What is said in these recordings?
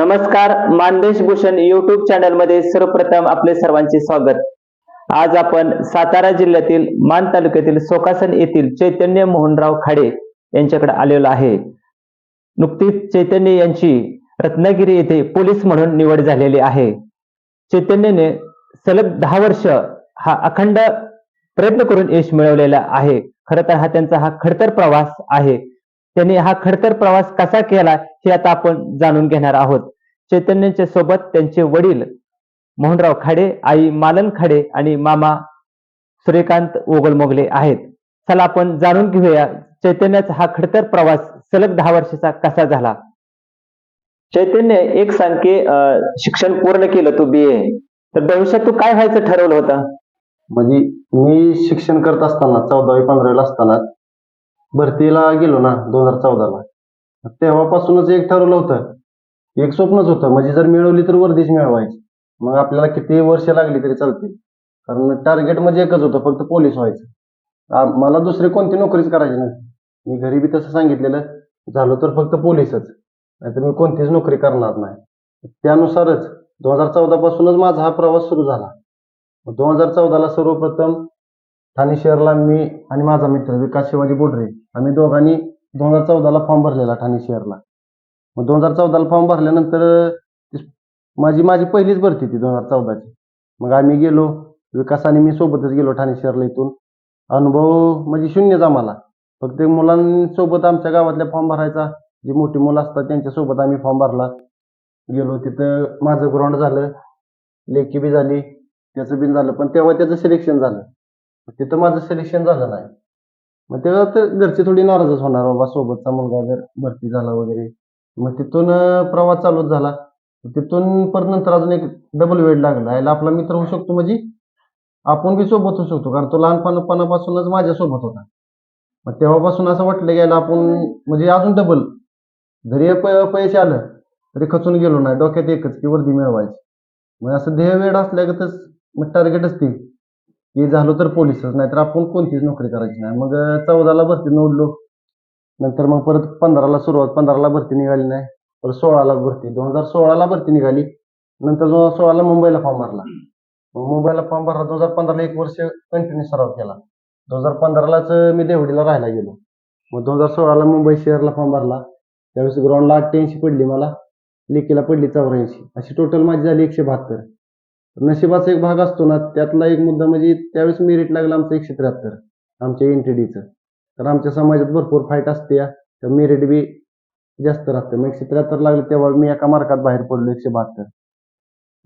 नमस्कार मानदेश भूषण युट्यूब चॅनलमध्ये सर्वप्रथम आपले सर्वांचे स्वागत. आज आपण सातारा जिल्ह्यातील मान तालुक्यातील सोकासन येथील चैतन्य मोहनराव खाडे यांच्याकडे आलेलो आहे. नुकतीच चैतन्य यांची रत्नागिरी येथे पोलीस म्हणून निवड झालेली आहे. चैतन्यने सलग दहा वर्ष हा अखंड प्रयत्न करून यश मिळवलेला आहे. खरं तर हा त्यांचा हा खडतर प्रवास आहे. त्यांनी हा खडतर प्रवास कसा केला हे आता आपण जाणून घेणार आहोत. चैतन्याच्या सोबत त्यांचे वडील मोहनराव खाडे आई मालन खाडे आणि मामा सूर्यकांत ओगलमोगले आहेत. चला आपण जाणून घेऊया चैतन्याचा हा खडतर प्रवास सलग दहा वर्षाचा कसा झाला? चैतन्य एक सांग शिक्षण पूर्ण केलं तू बी ए तर भविष्यात तू काय व्हायचं ठरवलं होतं? म्हणजे मी शिक्षण करत असताना चौदावी पंधरावीला असताना भरतीला गेलो ना दोन हजार चौदाला. तेव्हापासूनच एक ठरवलं होतं. एक स्वप्नच होतं. म्हणजे जर मिळवली तर वर्दीच मिळवायची. मग आपल्याला किती वर्ष लागली तरी चालतील. कारण टार्गेट म्हणजे एकच होतं फक्त पोलीस व्हायचं. मला दुसरी कोणती नोकरीच करायची नाही मी घरी बी तसं सांगितलेलं झालो तर फक्त पोलीसच नाहीतर मी कोणतीच नोकरी करणार नाही. त्यानुसारच दोन हजार चौदा पासूनच माझा हा प्रवास सुरू झाला. दोन हजार चौदाला सर्वप्रथम ठाणे शहरला मी आणि माझा मित्र विकास शिवाजी बोडरे आम्ही दोघांनी दोन हजार चौदाला फॉर्म भरलेला ठाणे शहरला मग दोन हजार चौदाला फॉर्म भरल्यानंतर ती- माझी माझी पहिलीच भरती ती दोन हजार चौदाची. मग आम्ही गेलो विकास आणि मी सोबतच गेलो ठाणे शहरला इथून. अनुभव म्हणजे शून्यच आम्हाला. फक्त मुलांसोबत आमच्या गावातल्या फॉर्म भरायचा जी मोठी मुलं असतात त्यांच्यासोबत आम्ही फॉर्म भरला. गेलो तिथं माझं ग्राउंड झालं लेखी बी झाली त्याचं बी झालं पण तेव्हा त्याचं सिलेक्शन झालं. तिथं माझं सिलेक्शन झालं नाही. मग तेव्हा तर घरचे थोडी नाराजच होणार बाबा सोबतचा मुलगा जर भरती झाला वगैरे. मग तिथून अं, प्रवास चालूच झाला. तिथून परत नंतर अजून एक डबल वेळ लागला. याला आपला मित्र होऊ शकतो म्हणजे आपण बी सोबत होऊ शकतो कारण तो लहानपणापासूनच माझ्या सोबत होता. मग तेव्हापासून असं वाटलं गेलं आपण म्हणजे अजून डबल जरी अपयश आलं तरी खचून गेलो नाही. डोक्यात एकच की वर्दी मिळवायची. मग असं ध्येय वेळ असल्यागतच मग टार्गेट असते. हे झालो तर पोलीसच नाहीतर आपण कोणतीच नोकरी करायची नाही. मग चौदाला भरती निवडलो नंतर मग परत पंधराला सुरुवात पंधराला भरती निघाली नाही. परत सोळाला भरती दोन हजार सोळाला भरती निघाली. नंतर दोन हजार सोळाला मुंबईला फॉर्म भरला. मग मुंबईला फॉर्म भरला दोन हजार पंधराला एक वर्ष कंटिन्यू सराव केला. दोन हजार पंधरालाच मी देवडीला राहायला गेलो. मग दोन हजार सोळाला मुंबई शहरला फॉर्म भरला. त्यावेळेस ग्राउंडला अठ्ठ्याऐंशी पडली मला. लेकीला पडली चौऱ्याऐंशी. अशी टोटल माझी झाली एकशे बहात्तर. नशिबाचा एक भाग असतो ना त्यातला एक मुद्दा म्हणजे त्यावेळेस मेरिट लागलं आमचं एकशे त्र्याहत्तर आमच्या एनटीडीचं तर आमच्या समाजात भरपूर फाईट असते या. तर मेरिट बी जास्त राहतं. मग एकशे त्र्याहत्तर लागलं तेव्हा मी एका मार्कात बाहेर पडलो एकशे बहात्तर.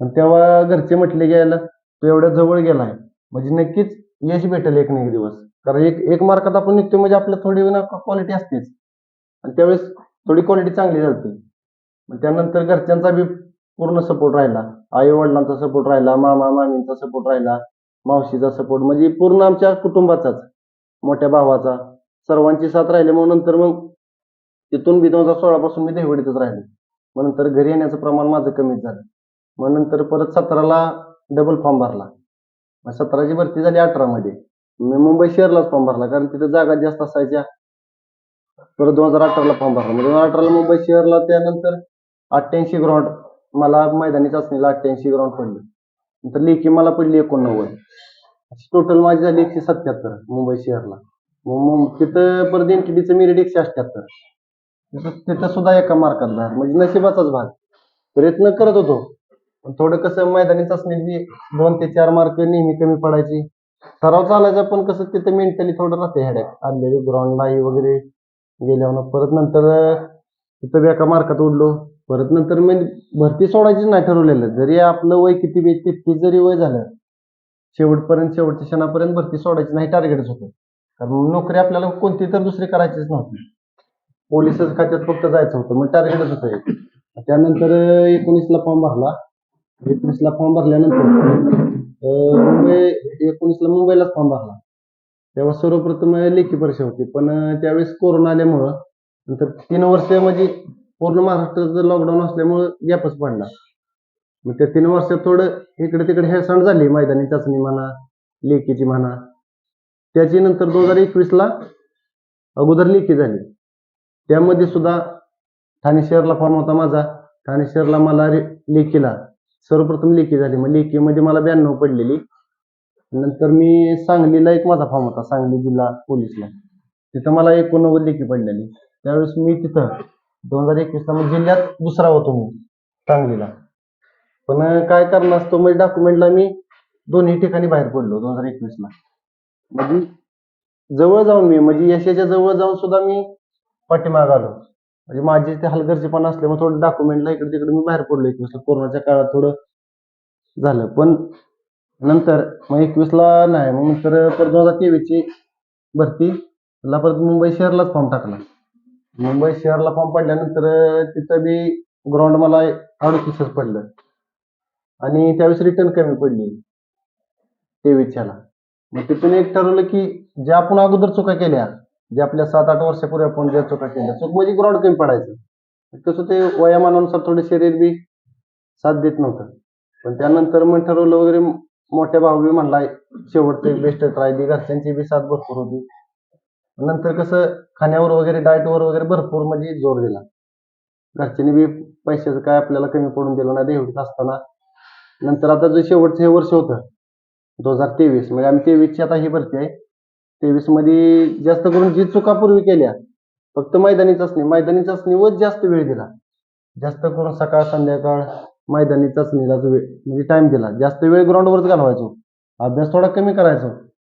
पण तेव्हा घरचे म्हटले गेलं तो एवढ्या जवळ गेलाय. म्हणजे नक्कीच यश भेटेल एक ना एक दिवस. कारण एक एक मार्कात आपण निघतो म्हणजे आपल्या थोडी ना क्वालिटी असतेच. आणि त्यावेळेस थोडी क्वालिटी चांगली झाली मग त्यानंतर घरच्यांचा बी पूर्ण सपोर्ट राहिला. आई वडिलांचा सपोर्ट राहिला मामा मामींचा सपोर्ट राहिला मावशीचा सपोर्ट म्हणजे पूर्ण आमच्या कुटुंबाचाच मोठ्या भावाचा. सर्वांची साथ राहिल्यामुळे नंतर मग तिथून बी दोन हजार सोळा पासून मी देवडीतच राहिले. मग नंतर घरी येण्याचं प्रमाण माझं कमीच झालं. मग नंतर परत सतराला डबल फॉर्म भरला. मग सतराची भरती झाली अठरा मध्ये मी मुंबई शहरलाच फॉर्म भरला कारण तिथं जागा जास्त असायच्या. परत दोन हजार अठराला फॉर्म भरला. दोन हजार अठराला मुंबई शहरला त्यानंतर अठ्ठ्याऐंशी ग्राउंड मला मैदानी चाचणीला अठ्ठ्याऐंशी ग्राउंड पडले. नंतर लेखी मला पडली एकोणनव्वद. अशी टोटल माझी झाली एकशे सत्याहत्तर मुंबई शहरला मग तिथं परत एन टी डीचं मेरिट एकशे अठ्ठ्याहत्तर. तिथं सुद्धा एका मार्कात बाहेर म्हणजे नशिबाचाच भाग. प्रयत्न करत होतो. पण थोडं कसं मैदानी चाचणी दोन ते चार मार्क नेहमी कमी पडायची. सराव चालायचा पण कसं तिथं मेंटली थोडं राहते हेडॅक आलेली ग्राउंडला वगैरे गेल्यावर परत नंतर तिथं एका मार्कात उडलो. परत नंतर मग भरती सोडायचीच नाही ठरवलेलं. जरी आपलं वय किती बी तितकी जरी वय झालं शेवटपर्यंत शेवटच्या क्षणापर्यंत भरती सोडायची नाही टार्गेटच होतं. कारण नोकरी आपल्याला कोणती तर दुसरी करायचीच नव्हती. पोलिसच खात्यात फक्त जायचं होतं मग टार्गेटच होतं एक. त्यानंतर एकोणीसला फॉर्म भरला. एकोणीसला फॉर्म भरल्यानंतर मुंबई एकोणीसला मुंबईलाच फॉर्म भरला. तेव्हा सर्वप्रथम लेखी परीक्षा होती पण त्यावेळेस कोरोना आल्यामुळं नंतर तीन वर्ष म्हणजे पूर्ण महाराष्ट्राचं लॉकडाऊन असल्यामुळं गॅपच पडला. मग त्या तीन वर्षात थोडं इकडे तिकडे हेळसांड झाली मैदानी चाचणी म्हणा लेखीची म्हणा. त्याची नंतर दोन हजार एकवीसला अगोदर लेखी झाली. त्यामध्ये सुद्धा ठाणे शहरला फॉर्म होता माझा. ठाणे शहरला मला रे- लेखीला सर्वप्रथम लेखी झाली. मग लेखीमध्ये मला ब्याण्णव पडलेली. नंतर मी सांगलीला एक माझा फॉर्म होता सांगली जिल्हा पोलीसला. तिथं मला एकोणनव्वद लेखी पडलेली. त्यावेळेस मी तिथं दोन हजार एकवीसला मग जिल्ह्यात दुसरा होतो मी सांगलीला. पण काय करणार असतो म्हणजे डॉक्युमेंटला मी दोन्ही ठिकाणी बाहेर पडलो दोन हजार एकवीसला. म्हणजे जवळ जाऊन मी म्हणजे यशाच्या जवळ जाऊन सुद्धा मी पाठीमाग आलो. म्हणजे माझी ते हलगर्जीपणा असल्यामुळे थोडं डॉक्युमेंटला इकडे तिकडे मी बाहेर पडलो एकवीसला. कोरोनाच्या काळात थोडं झालं. पण नंतर मग एकवीसला नाही मग नंतर परत दोन हजार तेवीसची भरती. ला परत मुंबई शहरलाच फॉर्म टाकला. मुंबई शहरला फॉर्म पडल्यानंतर तिथं बी ग्राउंड मला अडतीसच पडलं. आणि त्यावेळेस रिटर्न कमी पडली. तेवीसच्याला. मग तिथून एक ठरवलं की ज्या आपण अगोदर चुका केल्या जे आपल्या सात आठ वर्षापूर्वी आपण ज्या चुका केल्या चूक म्हणजे ग्राउंड कमी पडायचं. तसं ते वयामानानुसार थोडे शरीर बी साथ देत नव्हतं. पण त्यानंतर मग ठरवलं वगैरे मोठ्या भाऊ बी म्हणला शेवटचं बेस्ट ट्राय दी घरच्यांची बी साथ भरपूर होती. नंतर कसं खाण्यावर वगैरे डाएटवर वगैरे भरपूर म्हणजे जोर दिला. घरच्यांनी बी पैशाचं काय आपल्याला कमी पडून दिलं नाही देवडीत असताना. नंतर आता जे शेवटचं हे वर्ष होतं दोन हजार तेवीस म्हणजे आम्ही तेवीसची आता ही भरती आहे. तेवीसमध्ये जास्त करून जी चुका पूर्वी केल्या फक्त मैदानी चाचणी मैदानी चाचणीवर जास्त वेळ दिला. जास्त करून सकाळ संध्याकाळ मैदानी चाचणीलाच वेळ म्हणजे टाइम दिला. जास्त वेळ ग्राउंडवरच घालवायचो. अभ्यास थोडा कमी करायचो.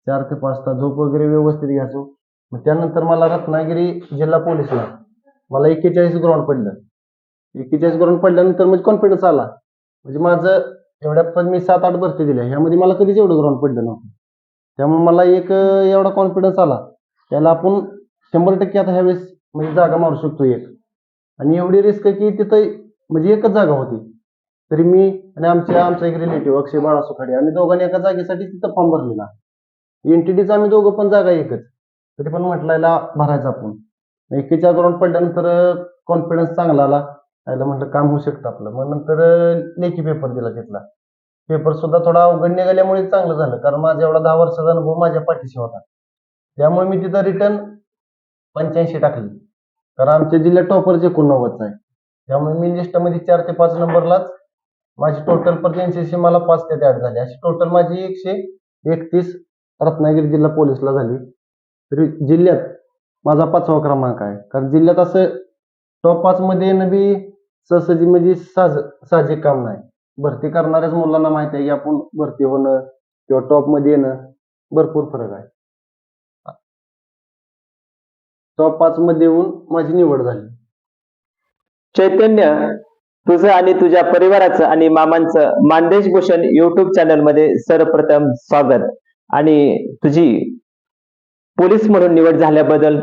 चार ते पाच तास झोप वगैरे व्यवस्थित घ्यायचो. मग त्यानंतर मला रत्नागिरी जिल्हा पोलीसला मला एक्केचाळीस ग्राउंड पडलं. एक्केचाळीस ग्राउंड पडल्यानंतर म्हणजे कॉन्फिडन्स आला. म्हणजे माझं एवढ्या पण मी सात आठ भरती दिल्या. ह्यामध्ये मला कधीच एवढं ग्राउंड पडलं नव्हतं. त्यामुळे मला एक एवढा कॉन्फिडन्स आला. त्याला आपण शंभर टक्के आता ह्यावेळेस म्हणजे जागा मारू शकतो एक. आणि एवढी रिस्क की तिथं म्हणजे एकच जागा होती. तरी मी आणि आमच्या आमचा एक रिलेटिव्ह अक्षय बाळा सुखाडे आम्ही दोघांनी एका जागेसाठी तिथं फॉर्म भरलेला. एनटीडीचा आम्ही दोघं पण जागा एकच. तरी पण म्हटलं याला भरायचं आपण एकेच्या ग्राउंड पडल्यानंतर कॉन्फिडन्स चांगला आला. याला म्हटलं काम होऊ शकतं आपलं. मग नंतर लेखी पेपर दिला तिथला. पेपर सुद्धा थोडा अवघड निघाल्यामुळे चांगलं झालं कारण माझा एवढा दहा वर्षाचा अनुभव माझ्या पाठीशी होता. त्यामुळे मी तिथं रिटर्न पंच्याऐंशी टाकली. कारण आमच्या जिल्ह्यात टॉपरच एकोणनव्वदचा आहे. त्यामुळे मी लिस्टमध्ये चार ते पाच नंबरलाच माझी टोटल पर्सेंटेज मला पाच ते आठ झाली. अशी टोटल माझी एकशे एकतीस रत्नागिरी जिल्हा पोलीसला झाली. तरी जिल्ह्यात माझा पाचवा क्रमांक आहे. कारण जिल्ह्यात असं टॉप पाच मध्ये येणं बी सहसजी म्हणजे साज साहजिक काम नाही. भरती करणाऱ्याच मुलांना माहिती आहे की आपण भरती होणं किंवा टॉपमध्ये येणं भरपूर फरक आहे. टॉप पाच मध्ये येऊन माझी निवड झाली. चैतन्य तुझं आणि तुझ्या परिवाराचं आणि मामांचं मानदेश भूषण युट्यूब चॅनलमध्ये सर्वप्रथम स्वागत. आणि तुझी पोलीस म्हणून निवड झाल्याबद्दल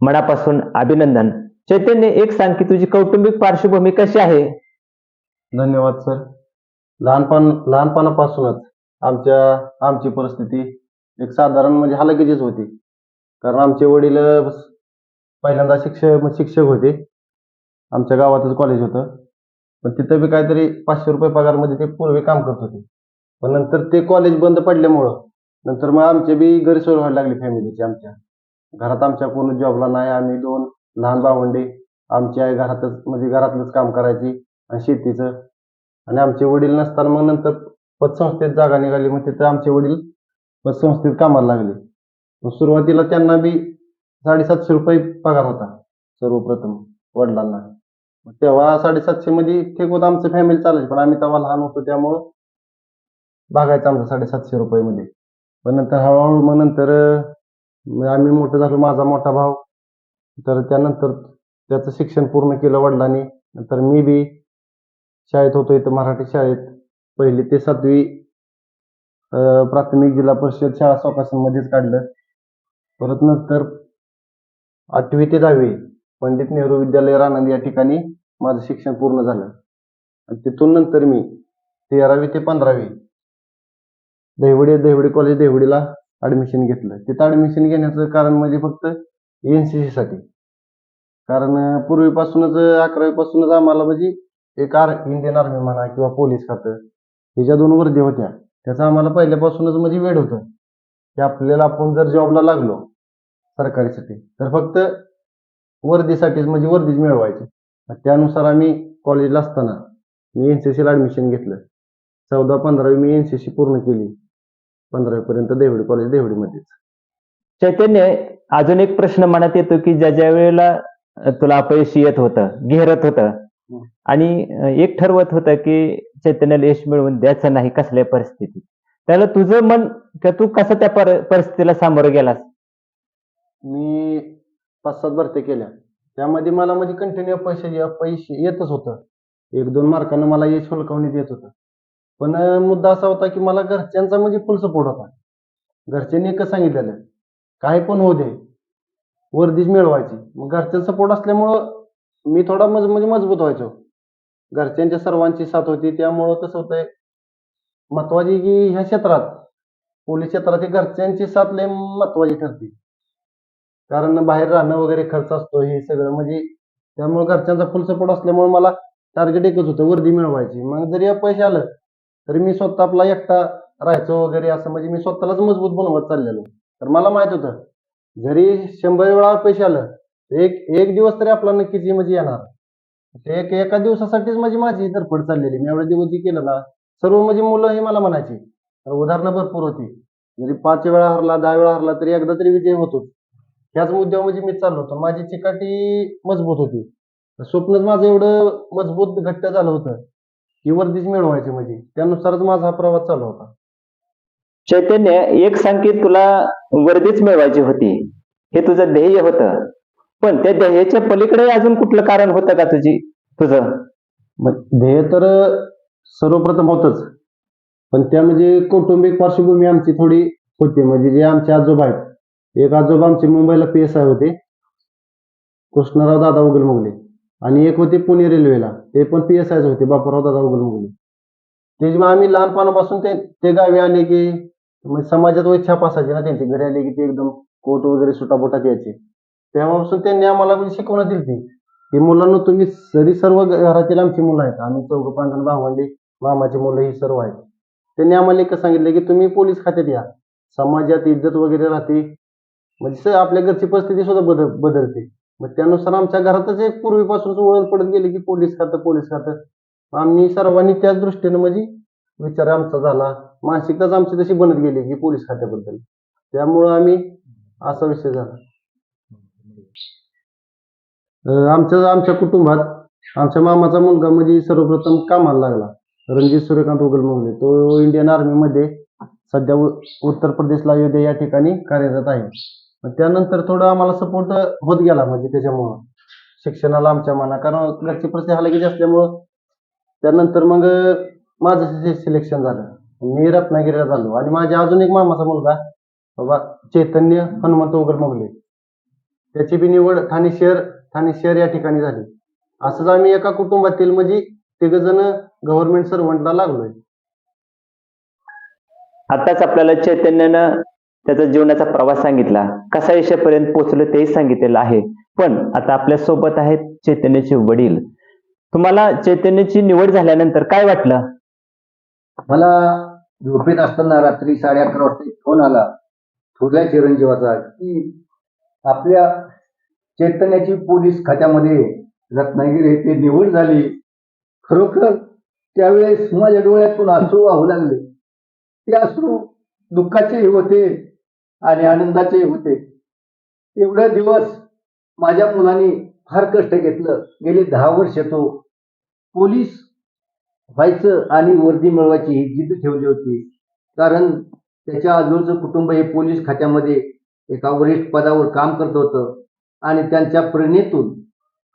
मनापासून अभिनंदन. चैतन्य एक सांग की तुझी कौटुंबिक पार्श्वभूमी कशी आहे? धन्यवाद सर. लहानपण लहानपणापासूनच आमच्या आमची परिस्थिती एक साधारण म्हणजे हलकीचीच होती. कारण आमचे वडील पहिल्यांदा शिक्षक म्हणजे शिक्षक होते. आमच्या गावातच कॉलेज होतं. पण तिथं बी काहीतरी पाचशे रुपये पगारमध्ये ते पूर्वी काम करत होते. पण नंतर ते कॉलेज बंद पडल्यामुळं नंतर मग आमचे बी गैरसोय व्हायला लागली फॅमिलीची आमच्या. घरात आमच्या कोणी जॉबला नाही आम्ही दोन लहान भावंडे. आमची आई घरातच म्हणजे घरातलंच काम करायची आणि शेतीचं. आणि आमचे वडील नसताना मग नंतर पतसंस्थेत जागा निघाली मग तिथं आमचे वडील पतसंस्थेत कामाला लागले. मग सुरुवातीला त्यांना बी साडेसातशे रुपये पगार होता सर्वप्रथम वडिलांना. मग तेव्हा साडेसातशे मध्ये ठीक आमचं फॅमिली चालायची. पण आम्ही तेव्हा लहान होतो त्यामुळं भागायचं आमचं साडेसातशे रुपये मध्ये. पण नंतर हळूहळू मग नंतर मग आम्ही मोठं झालो माझा मोठा भाऊ. तर त्यानंतर त्याचं शिक्षण पूर्ण केलं वडिलांनी. नंतर मी बी शाळेत होतो इथं मराठी शाळेत. पहिली ते सातवी अं, प्राथमिक जिल्हा परिषद शाळा सोकासनमध्येच काढलं. परत नंतर आठवी ते दहावी पंडित नेहरू विद्यालय रानंद या ठिकाणी माझं शिक्षण पूर्ण झालं. आणि तिथून नंतर मी तेरावी ते पंधरावी देवडी देवडी कॉलेज देवडीला ऍडमिशन घेतलं तिथं ऍडमिशन घेण्याचं कारण म्हणजे फक्त एनसीसी साठी. कारण पूर्वीपासूनच अकरावीपासूनच आम्हाला म्हणजे एक आर इंडियन आर्मी म्हणा किंवा पोलीस खातं ह्याच्या दोन वर्दी होत्या. त्याचं आम्हाला पहिल्यापासूनच म्हणजे वेळ होतं. की आपल्याला आपण जर जॉबला लागलो सरकारीसाठी तर फक्त वर्दीसाठीच म्हणजे वर्दीच मिळवायची. त्यानुसार आम्ही कॉलेजला असताना मी एन सी सीला ॲडमिशन घेतलं. चौदा पंधरावी मी एन सी सी पूर्ण केली. पंधरावीपर्यंत देवडी कॉलेज देवडीमध्येच चैतन्य अजून एक प्रश्न मनात येतो की ज्या ज्या वेळेला तुला अपयश येत होतं घेरत होतं आणि एक ठरवत होतं की चैतन्याला यश मिळवून द्यायचं नाही कसल्या परिस्थितीत. त्याला तुझं मन का तू कसं त्या पर- परिस्थितीला सामोरं गेलास? मी पाच सात भरत्या केल्या. त्यामध्ये मला म्हणजे कंटिन्यू पैसे पैसे येतच होतं. एक दोन मार्कानं मला यश हुलकावण्यात येत होतं. पण मुद्दा असा होता की मला घरच्यांचा म्हणजे फुल सपोर्ट होता. घरच्यांनी एकच सांगितलेलं काय पण होऊ दे वर्दीच मिळवायची. मग घरच्यांचा सपोर्ट असल्यामुळं मी थोडा मज म्हणजे मजबूत व्हायचो. घरच्यांच्या सर्वांची साथ होती त्यामुळं कसं होतंय महत्वाची की ह्या क्षेत्रात पोलीस क्षेत्रात ही घरच्यांची साथ लय महत्वाची ठरते. कारण बाहेर राहणं वगैरे खर्च असतो हे सगळं म्हणजे त्यामुळे घरच्यांचा फुल सपोर्ट असल्यामुळे मला टार्गेट एकच होतं वर्दी मिळवायची. मग जरी अपयश आलं तरी मी स्वतः आपला एकटा राहायचो वगैरे असं म्हणजे मी स्वतःलाच मजबूत बनवत चाललेलो. तर मला माहीत होतं जरी शंभर वेळा पैसे आलं एक एक दिवस तरी आपला नक्कीच म्हणजे येणार. ते एक एका दिवसासाठीच म्हणजे माझी धडपड चाललेली. मी एवढ्या दिवस जी केलं ना सर्व म्हणजे मुलं हे मला म्हणायची. तर उदाहरणं भरपूर होती. जरी पाच वेळा हरला दहा वेळा हरला तरी एकदा तरी विजय होतो ह्याच मुद्द्यावर म्हणजे मी चाललो होतो. माझी चिकाटी मजबूत होती. स्वप्नच माझं एवढं मजबूत घट्ट झालं होतं. की वर्दीच मिळवायची म्हणजे. त्यानुसारच माझा हा प्रवास चालू होता. चैतन्य एक सांग की तुला वर्दीच मिळवायची होती. हे तुझं ध्येय होतं. पण त्या ध्येयाच्या पलीकडे अजून कुठलं कारण होतं का तुझी तुझं? मग ध्येय तर सर्वप्रथम होतच. पण त्या म्हणजे कौटुंबिक पार्श्वभूमी आमची थोडी होती. म्हणजे जे आमचे आजोबा आहेत. एक आजोबा आमचे मुंबईला पी एस आय होते. कृष्णराव दादा उगलमुगले. आणि एक होते पुणे रेल्वेला ते पण पी एस आयच होते बापूराव दादा उगलमुगले ते मग आम्ही लहानपणापासून ते ते गावी आले की म्हणजे समाजात वय छाप असायची ना त्यांची. घरी आले की ते एकदम कोट वगैरे सुटाबोटात यायचे. तेव्हापासून त्यांनी आम्हाला म्हणजे शिकवणं दिली ती की मुलांना तुम्ही जरी सर्व घरातील आमची मुलं आहेत. आम्ही चौघ पांढरण जण भावंडी मामाची मुलं ही सर्व आहेत. त्यांनी आम्हाला एकच सांगितलं की तुम्ही पोलीस खात्यात या. समाजात इज्जत वगैरे राहते. म्हणजे सर आपल्या घरची परिस्थिती सुद्धा बदल बदलते. मग त्यानुसार आमच्या घरातच एक पूर्वीपासूनच वळण पडत गेले की पोलीस खातं पोलीस खातं. आम्ही सर्वांनी त्याच दृष्टीनं म्हणजे विचार आमचा झाला. मानसिकताच आमची तशी बनत गेली की पोलीस खात्याबद्दल. त्यामुळं आम्ही असा विषय झाला. आमच्या आमच्या कुटुंबात आमच्या मामाचा मुलगा म्हणजे सर्वप्रथम कामाला लागला. रणजित सूर्यकांत उगलमुगले तो इंडियन आर्मीमध्ये सध्या उत्तर प्रदेशला अयोध्या या ठिकाणी कार्यरत आहे. मग त्यानंतर थोडं आम्हाला सपोर्ट होत गेला म्हणजे त्याच्यामुळं. शिक्षणाला आमच्या मना कारण घरची परिस्थिती हलकीची असल्यामुळं त्यानंतर मग माझं सिलेक्शन झालं. मी रत्नागिरीला झालो आणि माझ्या अजून एक मामाचा मुलगा बाबा चैतन्य हनुमंत उगलमुगले त्याची बी निवड ठाणे शहर ठाणे शहर या ठिकाणी झाली. असंच आम्ही एका कुटुंबातील म्हणजे तिघ जण गव्हर्नमेंट सर्वंटला लागलोय. आताच आपल्याला चैतन्यानं त्याचा जीवनाचा प्रवास सांगितला. कसा यशापर्यंत पोहोचलो तेही सांगितलेलं आहे. पण आता आपल्यासोबत आहेत चैतन्याचे वडील. तुम्हाला चैतन्याची निवड झाल्यानंतर काय वाटलं? मला झोपेत असताना रात्री साडे अकरा वाजता एक फोन आला. थोरल्या चिरंजीवाचा की आपल्या चैतन्याची पोलीस खात्यामध्ये रत्नागिरी येथे निवड झाली. खरोखर त्यावेळेस माझ्या डोळ्यातून अश्रू वाहू लागले. ते अश्रू दुःखाचेही होते. आणि आनंदाचे होते. एवढे दिवस माझ्या मुलांनी फार कष्ट घेतलं. गेली दहा वर्ष तो पोलीस व्हायचं आणि वर्दी मिळवायची ही जिद्द ठेवली होती. कारण त्याच्या आजूबाजूचं कुटुंब हे पोलीस खात्यामध्ये एका वरिष्ठ पदावर काम करत होतं. आणि त्यांच्या प्रेरणेतून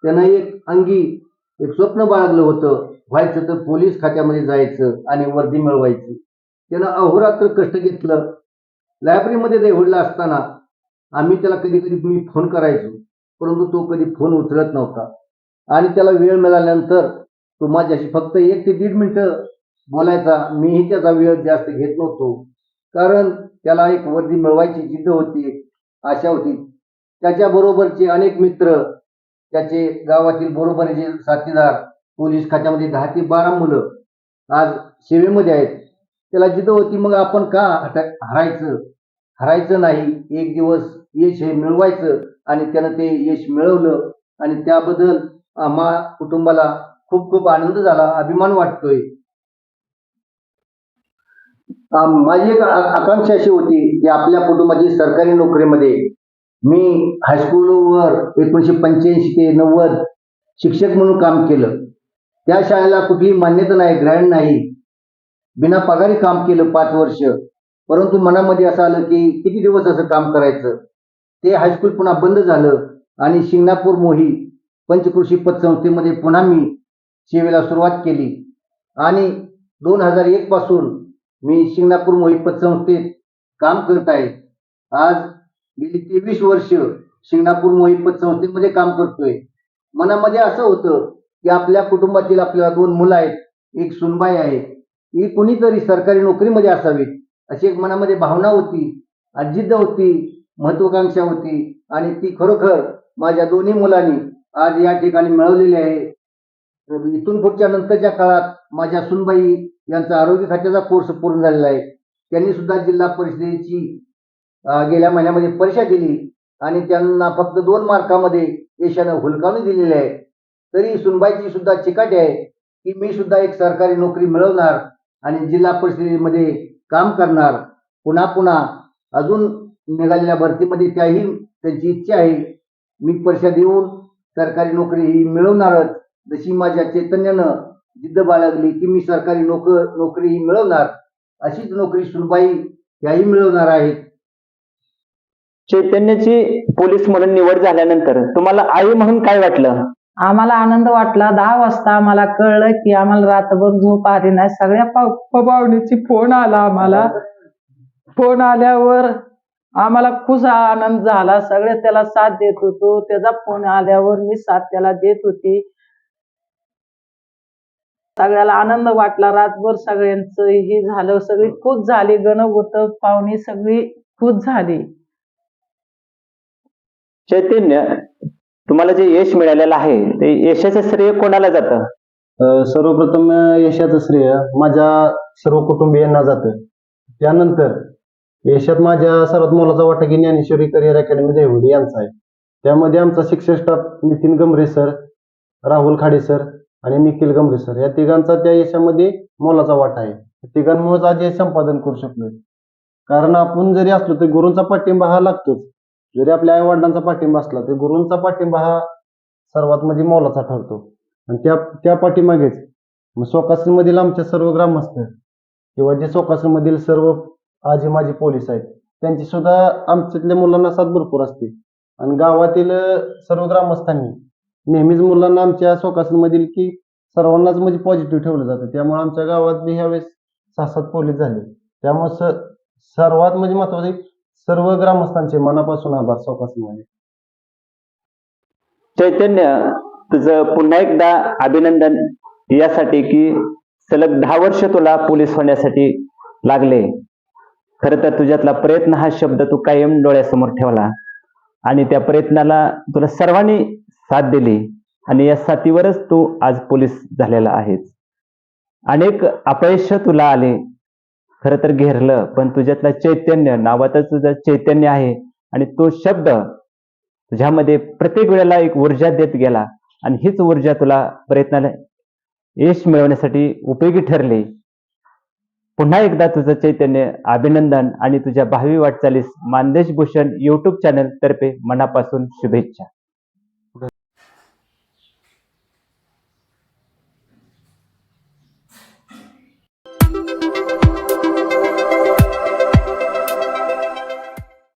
त्यानं एक अंगी एक स्वप्न बाळगलं होतं. व्हायचं तर पोलीस खात्यामध्ये जायचं आणि वर्दी मिळवायची. त्यानं अहोरात्र कष्ट घेतलं. लायब्ररीमध्ये देवडला असताना आम्ही त्याला कधी कधी मी फोन करायचो परंतु तो कधी फोन उचलत नव्हता. आणि त्याला वेळ मिळाल्यानंतर तो माझ्याशी फक्त एक ते दीड मिनटं बोलायचा. मीही त्याचा वेळ जास्त घेत नव्हतो. कारण त्याला एक वर्दी मिळवायची जिद्द होती आशा होती. त्याच्याबरोबरचे अनेक मित्र त्याचे गावातील बरोबरीचे साथीदार पोलीस खात्यामध्ये दहा ते बारा मुलं आज सेवेमध्ये आहेत. त्याला जिद्द होती मग आपण का हटा- हरायचं? हरायचं नाही. एक दिवस यश हे मिळवायचं आणि त्यानं ते यश मिळवलं आणि त्याबद्दल आम्हा कुटुंबाला खूप खूप आनंद झाला अभिमान वाटतोय. माझी एक आकांक्षा अशी होती की आपल्या कुटुंबाची सरकारी नोकरीमध्ये मी हायस्कूलवर एकोणीशे पंच्याऐंशी ते नव्वद शिक्षक म्हणून काम केलं. त्या शाळेला कुठली मान्यता नाही ग्रँड नाही. बिना पगारी काम केलं पाच वर्ष परंतु मनामध्ये असं आलं की किती दिवस असं काम करायचं? ते हायस्कूल पुन्हा बंद झालं आणि शिंगणापूर मोही पंचकृषी पतसंस्थेमध्ये पुन्हा मी सेवेला सुरुवात केली. आणि दोन हजार एक पासून मी शिंगणापूर मोही पतसंस्थेत काम करत आहे. आज गेली तेवीस वर्ष शिंगणापूर मोही पतसंस्थेमध्ये काम करतोय. मनामध्ये असं होतं की आपल्या कुटुंबातील आपल्याला दोन मुलं आहेत एक सुनबाई आहे. ही कुणीतरी सरकारी नोकरीमध्ये असावीत अशी एक मनामध्ये भावना होती आणि जिद्द होती महत्वाकांक्षा होती आणि ती खरोखर माझ्या दोन्ही मुलांनी आज या ठिकाणी मिळवलेली आहे. इथून पुढच्या नंतरच्या काळात माझ्या सुनबाई यांचा आरोग्य खात्याचा कोर्स पूर्ण झालेला आहे. त्यांनी सुद्धा जिल्हा परिषदेची गेल्या महिन्यामध्ये परीक्षा दिली आणि त्यांना फक्त दोन मार्कामध्ये यशानं हुलकावणी दिलेली आहे. तरी सुनबाईची सुद्धा चिकाटी आहे की मी सुद्धा एक सरकारी नोकरी मिळवणार आणि जिल्हा परिषदेमध्ये काम करणार पुन्हा पुन्हा अजून निघालेल्या भरतीमध्ये त्याही त्यांची इच्छा आहे. मी परीक्षा देऊन सरकारी नोकरी ही मिळवणारच. जशी माझ्या चैतन्यानं जिद्द बाळगली की मी सरकारी नोक नोकरी ही मिळवणार अशीच नोकरी सुनबाई याही मिळवणार आहेत चैतन्याची पोलीस म्हणून निवड झाल्यानंतर तुम्हाला आई म्हणून काय वाटलं? आम्हाला आनंद वाटला. दहा वाजता आम्हाला कळलं की आम्हाला रात्रभर झोप आली नाही. सगळ्या पा- पाहुण्याची फोन आला आम्हाला. फोन आल्यावर आम्हाला खूप आनंद झाला. सगळे त्याला साथ देत होतो. त्याचा फोन आल्यावर मी साथ त्याला देत होती. सगळ्याला आनंद वाटला. रातभर सगळ्यांचं हे झालं. सगळी खुश झाली. गणगोत पाहुणी सगळी खुश झाली. चैतन्य तुम्हाला जे यश मिळालेलं आहे ते यशाचं श्रेय कोणाला जातं? अ, सर्वप्रथम यशाचं श्रेय माझ्या सर्व कुटुंबियांना जातं. त्यानंतर यशात माझ्या सर्वात मोलाचा वाटा की ज्ञानेश्वरी करिअर अकॅडमी देवडी यांचा आहे. त्यामध्ये आमचा शिक्षक staff Nitin Gamare sir Rahul Khade sir आणि निखिल गमरे सर. या तिघांचा त्या यशामध्ये मोलाचा वाटा आहे. तिघांमुळेच आज हे संपादन करू शकलो कारण आपण जरी असलो तरी गुरूंचा पाठिंबा हा लागतोच. जरी आपल्या आई वडिलांचा पाठिंबा असला तरी गुरुंचा पाठिंबा हा सर्वात म्हणजे मोलाचा ठरतो. आणि त्या त्या पाठीमागेच मग सोकासनमधील आमच्या सर्व ग्रामस्थ किंवा जे सोकासनमधील सर्व आजी माझी पोलीस आहेत त्यांची सुद्धा आमच्यातल्या मुलांना साथ भरपूर असते. आणि गावातील सर्व ग्रामस्थांनी नेहमीच मुलांना आमच्या सोकासनमधील की सर्वांनाच म्हणजे पॉझिटिव्ह ठेवलं जातं. त्यामुळे आमच्या गावात बी ह्यावेळेस सहा सात पोलीस झाले. त्यामुळे स सर्वात म्हणजे महत्त्वाचे सर्व ग्रामस्थांचे मनापासून आभार सोकासनमध्ये चैतन्य तुझं पुन्हा एकदा अभिनंदन यासाठी की सलग दहा वर्ष तुला पोलीस होण्यासाठी लागले. खर तर तुझ्यातला प्रयत्न हा शब्द तू कायम डोळ्यासमोर ठेवला आणि त्या प्रयत्नाला तुला सर्वांनी साथ दिली आणि या साथीवरच तू आज पोलीस झालेला आहेस. अनेक अपयश तुला आले. खर तर घेरलं पण तुझ्यातला चैतन्य नावातच तुझं चैतन्य आहे. आणि तो शब्द तुझ्यामध्ये प्रत्येक वेळेला एक ऊर्जा देत गेला. आणि हीच ऊर्जा तुला प्रयत्नाला यश मिळवण्यासाठी उपयोगी ठरली. पुन्हा एकदा तुझं चैतन्य अभिनंदन आणि तुझ्या भावी वाटचालीस मानदेश भूषण युट्यूब चॅनल तर्फे मनापासून शुभेच्छा.